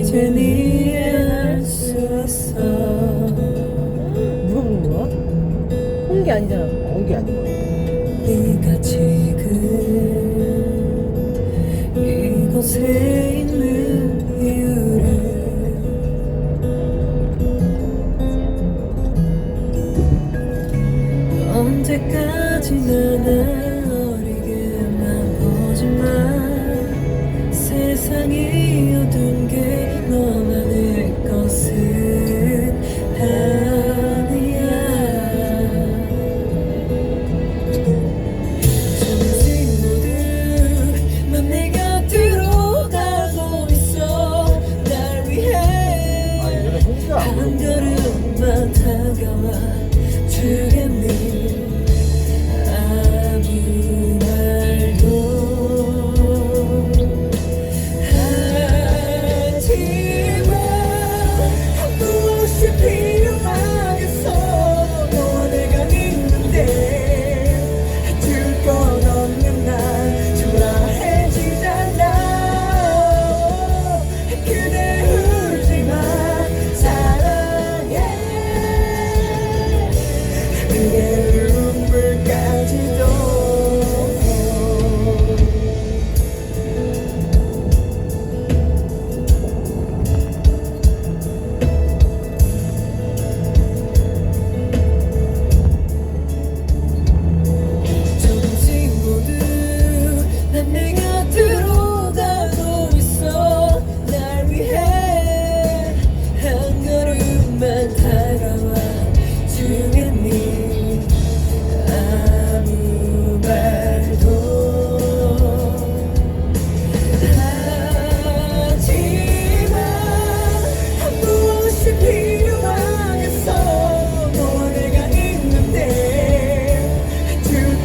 이제 네알수 있어. 누가 부른 거야? 아니잖아. 홍기 아니고 네가 지금 이곳에 있는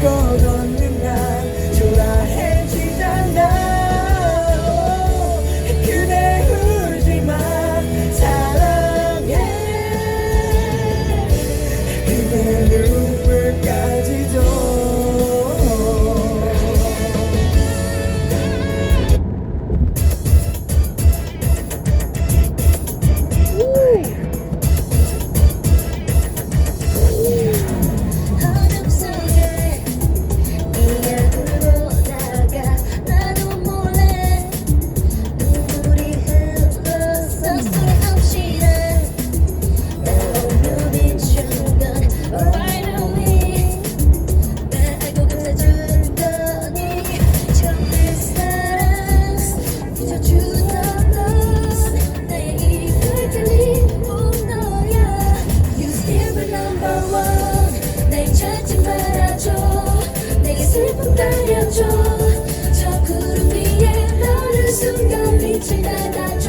go. Trinidad.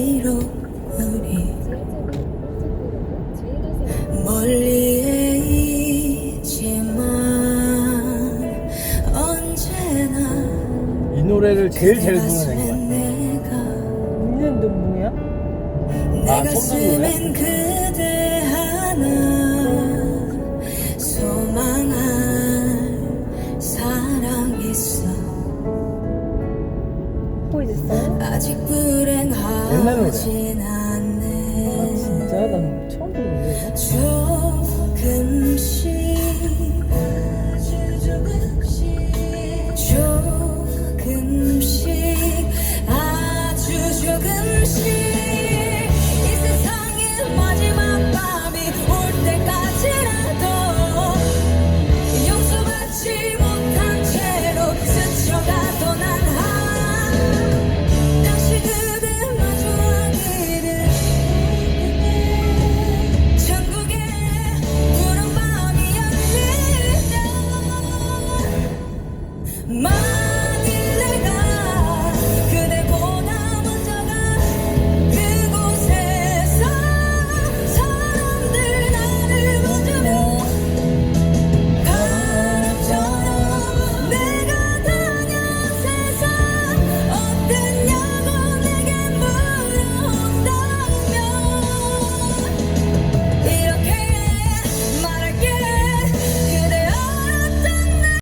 비록 우리 멀리에 있지만 언제나 이 노래를 제일 잘 부르는 애인 것 같아. 있는 너 뭐야? 아, 내 처음 듣는 가슴엔 그대 하나 아직. 불행하진 않네 아